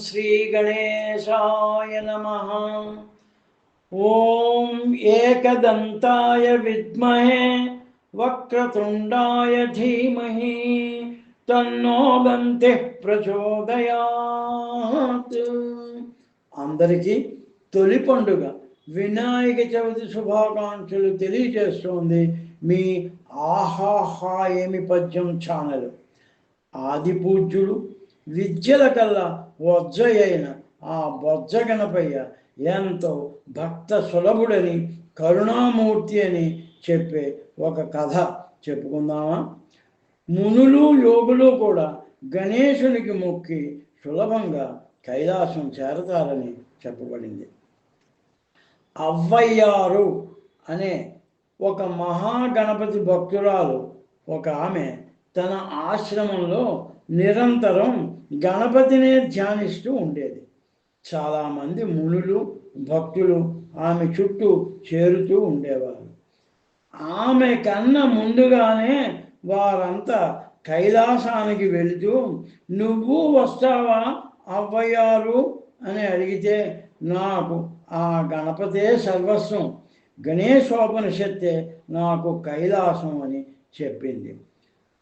श्रीगणेशाय नमः ॐ एकदन्ताय विद्महे वक्रतुण्डाय धीमहि తన్నో దంతి ప్రచోదయాత్ అందరికీ తొలి పండుగ వినాయక చవితి శుభాకాంక్షలు తెలియజేస్తోంది మీ ఆహాహా ఏమి పద్యం ఛానల్ ఆది పూజ్యుడు విద్యల కల్లా వజ్జయైన ఆ బొజ్జ గణపయ్య ఎంతో భక్త సులభుడని కరుణామూర్తి అని చెప్పే ఒక కథ చెప్పుకుందామా? మునులు యోగులు కూడా గణేశునికి మొక్కి సులభంగా కైలాసం చేరతారని చెప్పబడింది. అవ్వయ్యారు అనే ఒక మహాగణపతి భక్తురాలు ఒక ఆమె తన ఆశ్రమంలో నిరంతరం గణపతినే ధ్యానిస్తూ ఉండేది. చాలామంది మునులు భక్తులు ఆమె చుట్టూ చేరుతూ ఉండేవారు. ఆమె కన్నా ముందుగానే వారంతా కైలాసానికి వెళుతూ నువ్వు వస్తావా అవ్వయ్యారు? అని అడిగితే నాకు ఆ గణపతే సర్వస్వం. గణేశోపనిషత్తే నాకు కైలాసం అని చెప్పింది.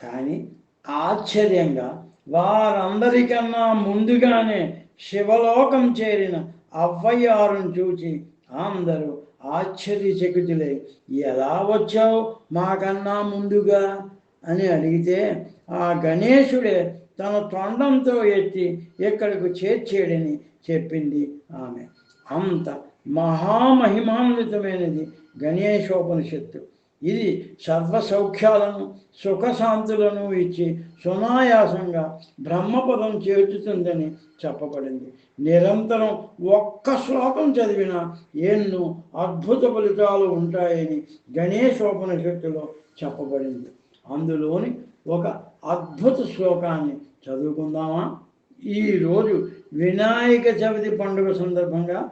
కానీ ఆశ్చర్యంగా వారందరికన్నా ముందుగానే శివలోకం చేరిన అవ్వయ్యారును చూచి అందరూ ఆశ్చర్యచకితులై ఎలా వచ్చావు మాకన్నా ముందుగా? అని అడిగితే ఆ గణేశుడే తన తొండంతో ఎత్తి ఇక్కడకు చేర్చేడని చెప్పింది ఆమె. అంత మహామహిమాన్వితమైనది గణేశోపనిషత్తు. ఇది సర్వ సౌఖ్యాలను సుఖశాంతులను ఇచ్చి సునాయాసంగా బ్రహ్మపదం చేర్చుతుందని చెప్పబడింది. నిరంతరం ఒక్క శ్లోకం చదివినా ఎన్నో అద్భుత ఫలితాలు ఉంటాయని గణేశోపనిషత్తులో చెప్పబడింది. అందులోని ఒక అద్భుత శ్లోకాన్ని చదువుకుందామా? ఈరోజు వినాయక చవితి పండుగ సందర్భంగా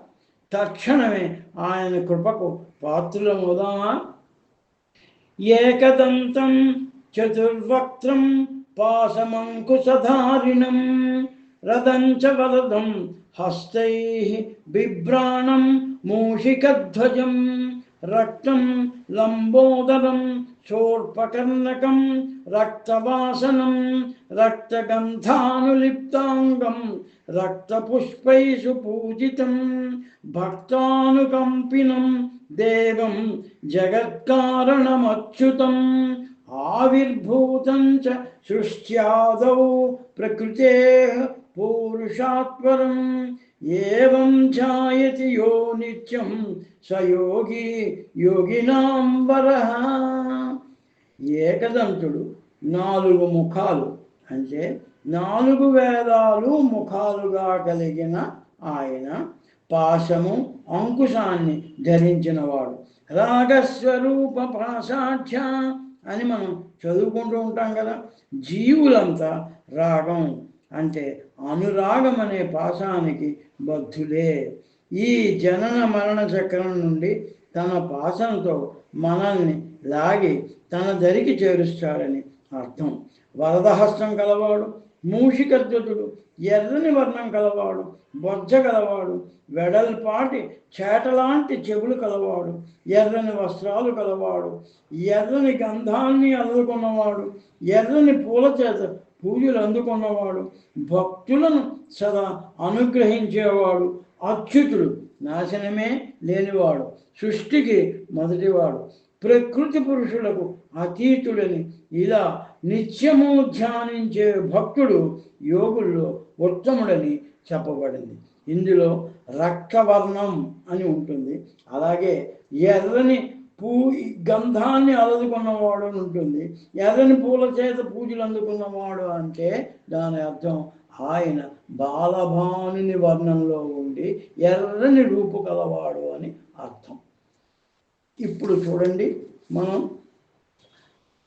తక్షణమే ఆయన కృపకు పాత్రలమవుదామా? ఏకదంతం చతుర్వక్త్రం పాశమంకుశధారిణం రథం చ వరదం హస్తై బిభ్రాణం మూషికధ్వజం రక్తం లంబోదరం చోర్పకర్ణకం రక్తవాసనం రక్తగంధానులిప్తాంగం రక్తపుష్పైషు పూజితం భక్తానుకంపినం దేవం జగత్కారణమచ్యుతం ఆవిర్భూతం చ సృష్ట్యాదౌ ప్రకృతే పూరుషాత్వరం. ఏవం జాయతి యో నిత్యం స యోగి యోగినాం ఏకదంతుడు నాలుగు ముఖాలు అంటే నాలుగు వేదాలు ముఖాలుగా కలిగిన ఆయన. పాశము అంకుశాన్ని ధరించినవాడు. రాగస్వరూప పాశాఖ్య అని మనం చదువుకుంటూ ఉంటాం కదా. జీవులంతా రాగం అంటే అనురాగం అనే పాశానికి బద్ధులే. ఈ జనన మరణ చక్రం నుండి తన పాసంతో మనల్ని లాగి తన దరికి చేరుస్తాడని అర్థం. వరదహస్తం కలవాడు మూషికద్వతుడు ఎర్రని వర్ణం కలవాడు బొజ్జ కలవాడు వెడల్పాటి చేటలాంటి చెవులు కలవాడు ఎర్రని వస్త్రాలు కలవాడు ఎర్రని గంధాన్ని అందుకున్నవాడు ఎర్రని పూల చేత పూజలు అందుకున్నవాడు భక్తులను సదా అనుగ్రహించేవాడు అచ్యుతుడు నాశనమే లేనివాడు సృష్టికి మొదటివాడు ప్రకృతి పురుషులకు అతీతులని ఇలా నిత్యము ధ్యానించే భక్తుడు యోగుల్లో ఉత్తముడని చెప్పబడింది. ఇందులో రక్తవర్ణం అని ఉంటుంది. అలాగే ఎర్రని పూ గంధాన్ని అలదుకున్నవాడు అని ఉంటుంది. ఎర్రని పూల చేత పూజలు అందుకున్నవాడు అంటే దాని అర్థం ఆయన బాలభానుని వర్ణంలో ఉండి ఎర్రని రూపు కలవాడు అని అర్థం. ఇప్పుడు చూడండి మనం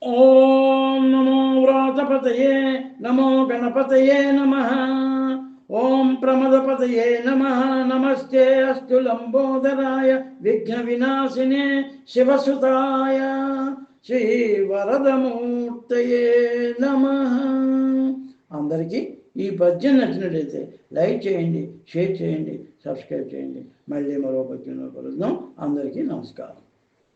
ఓం నమో వ్రాతపతయే నమో గణపతయే నమ. ఓం ప్రమదపతయే నమ. నమస్తే అస్తు లంబోదరాయ విఘ్న వినాశినే శివసుతాయ. శ్రీ వరదమూర్తయే నమ. అందరికీ ఈ పద్యం నచ్చినట్లయితే లైక్ చేయండి షేర్ చేయండి సబ్స్క్రైబ్ చేయండి. మళ్ళీ మరో పద్యంలో కలుద్దాం. అందరికీ నమస్కారం.